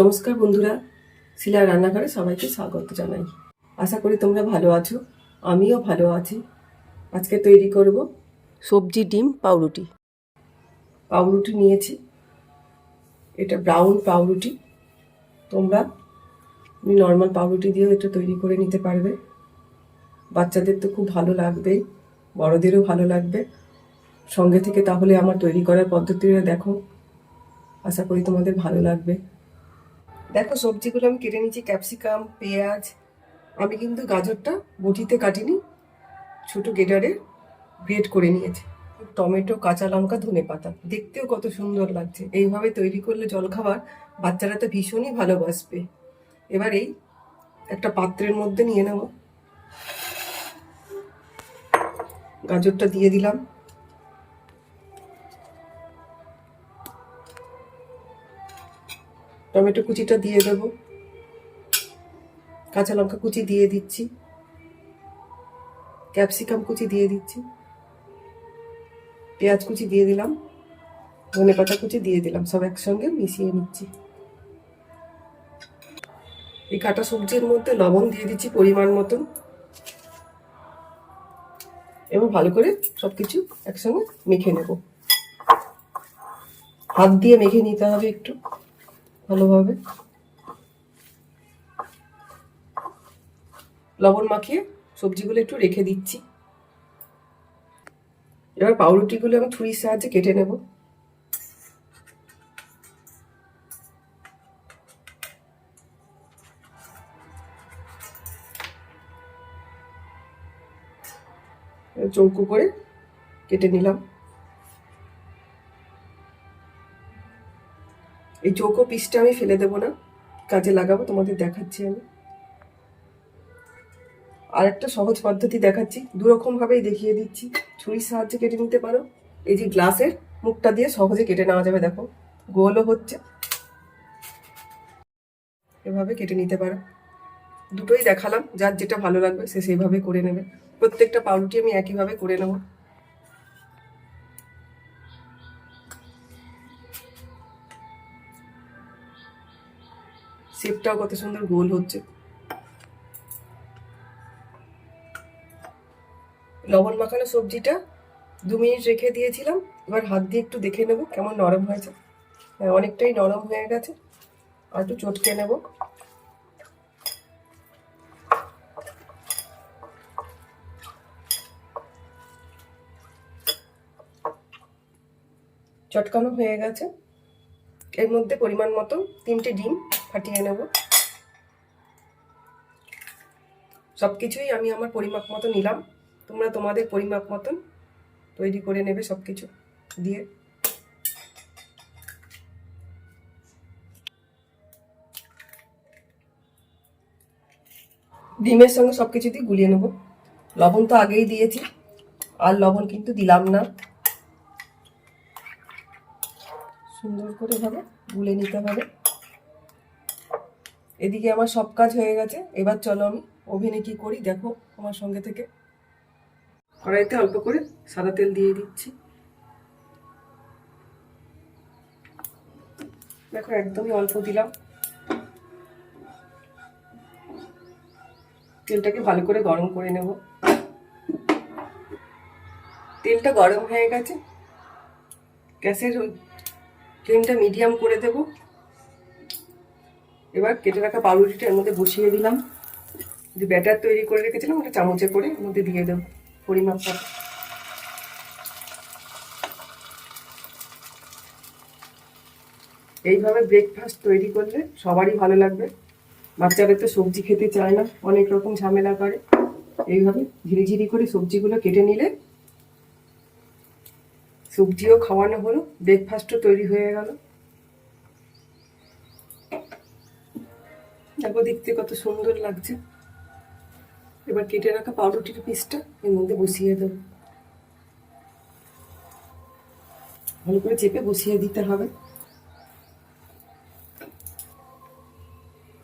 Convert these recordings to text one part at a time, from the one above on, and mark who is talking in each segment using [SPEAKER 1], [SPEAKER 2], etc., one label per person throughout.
[SPEAKER 1] নমস্কার বন্ধুরা, শিলা রান্নাঘরে সবাইকে স্বাগত জানাই। আশা করি তোমরা ভালো আছো, আমিও ভালো আছি। আজকে তৈরি করব সবজি ডিম পাউরুটি। পাউরুটি নিয়েছি, এটা ব্রাউন পাউরুটি। তোমরা নর্মাল পাউরুটি দিয়েও এটা তৈরি করে নিতে পারবে। বাচ্চাদের তো খুব ভালো লাগবেই, বড়দেরও ভালো লাগবে। সঙ্গে থেকে তাহলে আমার তৈরি করার পদ্ধতিটা দেখো। আশা করি তোমাদের ভালো লাগবে। দেখো, সবজিগুলো আমি কেটে নিচ্ছি ক্যাপসিকাম, পেঁয়াজ। আমি কিন্তু গাজরটা বটিতে কাটিনি, ছোট গেটারে গ্রেট করে নিয়েছি। টমেটো, কাঁচা লঙ্কা, ধনে পাতা। দেখতেও কত সুন্দর লাগছে। এইভাবে তৈরি করলে জলখাবার বাচ্চারা তো ভীষণই ভালোবাসবে। এবার এই একটা পাত্রের মধ্যে নিয়ে নেব। গাজরটা দিয়ে দিলাম। টমেটো কুচিটা দিয়ে দেব। কাঁচা লঙ্কা কুচি দিয়ে দিচ্ছি। ক্যাপসিকাম কুচি দিয়ে দিচ্ছি। পেঁয়াজ কুচি দিয়ে দিলাম। ধনে পাতা কুচি দিয়ে দিলাম। সব একসঙ্গে মিশিয়ে নিচ্ছি। এই কাটা সবজির মধ্যে লবণ দিয়ে দিচ্ছি পরিমাণ মতন। এবং ভালো করে সবকিছু একসঙ্গে মেখে নেব। হাত দিয়ে মেখে নিতে হবে একটু। ভালোভাবে। লবণ মাখিয়ে সবজিগুলো একটু রেখে দিচ্ছি। এবার পাউরুটিগুলো আমি ছুরির সাহায্যে কেটে নেব। চৌকো করে কেটে নিলাম। এই চৌকো পিসটা আমি ফেলে দেবো না। কাজে লাগাবো, তোমাদের দেখাচ্ছি আমি। আর একটা সহজ পদ্ধতি দেখাচ্ছি দুরকম ভাবেই দেখিয়ে দিচ্ছি। ছুরির সাহায্যে কেটে নিতে পারো। এই যে গ্লাসের মুখটা দিয়ে সহজে কেটে নেওয়া যাবে, দেখো। গোলও হচ্ছে। এভাবে কেটে নিতে পারো। দুটোই দেখালাম, যার যেটা ভালো লাগবে সে সেইভাবে করে নেবে। প্রত্যেকটা পাউরুটি আমি একইভাবে করে নেব। শেপটাও কত সুন্দর গোল হচ্ছে। লবণ মাখানো সবজিটা দু মিনিট রেখে দিয়েছিলাম, এবার হাত দিয়ে একটু দেখে নেব কেমন নরম হয়েছে। হ্যাঁ অনেকটাই নরম হয়ে গেছে, আর একটু চটকে নেব। চটকানো হয়ে গেছে। এর মধ্যে পরিমাণ মতো তিনটে ডিম ফাটিয়ে নেব। সব কিছুই আমি আমার পরিমাপ মতো নিলাম। তোমরা তোমাদের পরিমাপ মতন তৈরি করে নেবে সব কিছু দিয়ে। ডিমের সঙ্গে সব কিছু দিয়ে গুলিয়ে নেব। লবণ তো আগেই দিয়েছি, আর লবণ কিন্তু দিলাম না। সুন্দর করে ভাবে গুলে নিতে হবে। এদিকে আমার সব কাজ হয়ে গেছে। এবার চলো আমি ওভেনে কি করি, দেখো আমার সঙ্গে থেকে। কড়াইতে অল্প করে সাদা তেল দিয়ে দিচ্ছি। দেখো একদমই অল্প দিলাম। তেলটাকে ভালো করে গরম করে নেব। তেলটা গরম হয়ে গেছে। গ্যাসের ফ্লেমটা মিডিয়াম করে দেব। এবার কেটে রাখা পাউরুটিটা এর মধ্যে বসিয়ে দিলাম। যে ব্যাটার তৈরি করে রেখেছিলাম, ওটা চামচে করে এর মধ্যে দিয়ে দেবো পরিমাপ মতো এইভাবে ব্রেকফাস্ট তৈরি করলে সবারই ভালো লাগবে। বাচ্চারা তো সবজি খেতে চায় না, অনেক রকম ঝামেলা করে। এইভাবে ঝিরিঝিরি করে সবজিগুলো কেটে নিলে সবজিও খাওয়ানো হলো ব্রেকফাস্টও তৈরি হয়ে গেল। দেখো দেখতে কত সুন্দর লাগছে। এবার কেটে রাখা পাউরুটির পিসটা এর মধ্যে বসিয়ে দেবো। ভালো করে চেপে বসিয়ে দিতে হবে।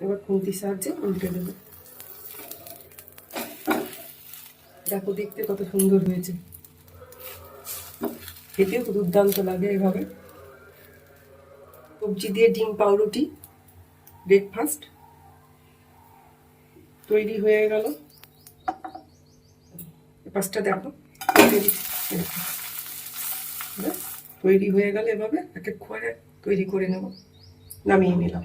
[SPEAKER 1] এবার খুন্তির সাহায্যে উল্টে দেবো। দেখো দেখতে কত সুন্দর হয়েছে। খেতেও তো দুর্দান্ত লাগে এভাবে। সবজি দিয়ে ডিম, পাউরুটি ব্রেকফাস্ট তৈরি হয়ে গেল। পাঁচটা দেখো। তৈরি হয়ে গেল এভাবে। এক এক তৈরি করে নেব। নামিয়ে নিলাম।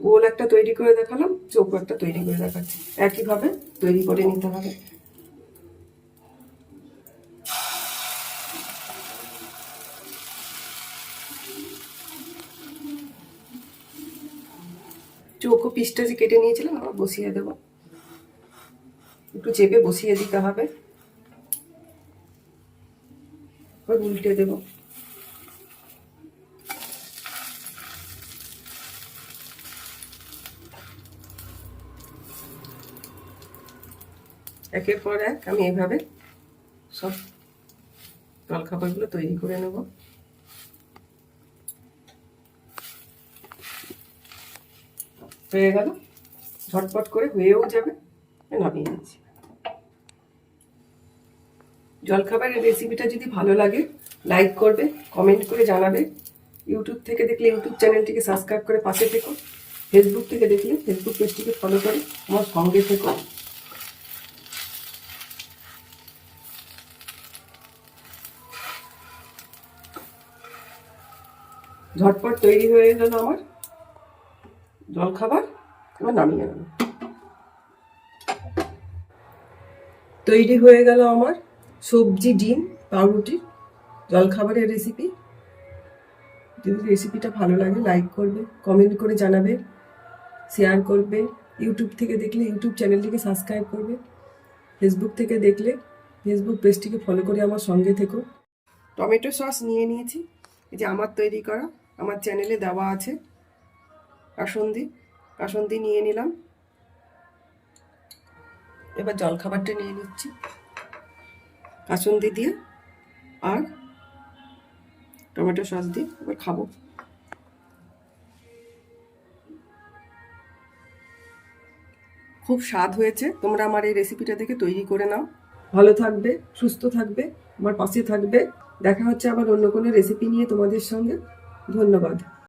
[SPEAKER 1] গোল একটা তৈরি করে দেখালাম, চৌকো একটা তৈরি করে দেখাচ্ছি। একইভাবে তৈরি করে নিতে হবে। চৌকো পিসটা যে কেটে নিয়েছিলাম আবার বসিয়ে দেব। একটু চেপে বসিয়ে দিতে হবে। উল্টে দেব। একের পর এক আমি এইভাবে সব জলখাবারগুলো তৈরি করে নেব। হয়ে গেল। ঝটপট করে হয়েও যাবে। নামিয়ে নিচ্ছি। জলখাবারের রেসিপিটা যদি ভালো লাগে লাইক করবে কমেন্ট করে জানাবে। ইউটিউব থেকে দেখলে ইউটিউব চ্যানেলটিকে সাবস্ক্রাইব করে পাশে থেকো। ফেসবুক থেকে দেখলে ফেসবুক পেজটিকে ফলো করে আমার সঙ্গে থেকো। ঝটপট তৈরি হয়ে গেল আমার। জলখাবার এবার নামিয়ে নেব। তৈরি হয়ে গেল আমার সবজি, ডিম, পাউরুটি জলখাবারের রেসিপি যদি রেসিপিটা ভালো লাগে লাইক করবে কমেন্ট করে জানাবে শেয়ার করবে ইউটিউব থেকে দেখলে ইউটিউব চ্যানেলটিকে সাবস্ক্রাইব করবে ফেসবুক থেকে দেখলে ফেসবুক পেজটিকে ফলো করে আমার সঙ্গে থেকো। টমেটো সস নিয়ে নিয়েছি, এই যে আমার তৈরি করা, আমার চ্যানেলে দেওয়া আছে। কাসন্দি কাসন্দি নিয়ে নিলাম। এবার জলখাবারটা নিয়ে নিচ্ছি। কাসন্দি দিয়ে আর টমেটো সস দিয়ে এবার খাব। খুব স্বাদ হয়েছে। তোমরা আমার এই রেসিপিটা দেখে তৈরি করে নাও। ভালো থাকবে, সুস্থ থাকবে, আমার পাশে থাকবে। দেখা হচ্ছে আবার অন্য কোনো রেসিপি নিয়ে তোমাদের সঙ্গে। ধন্যবাদ।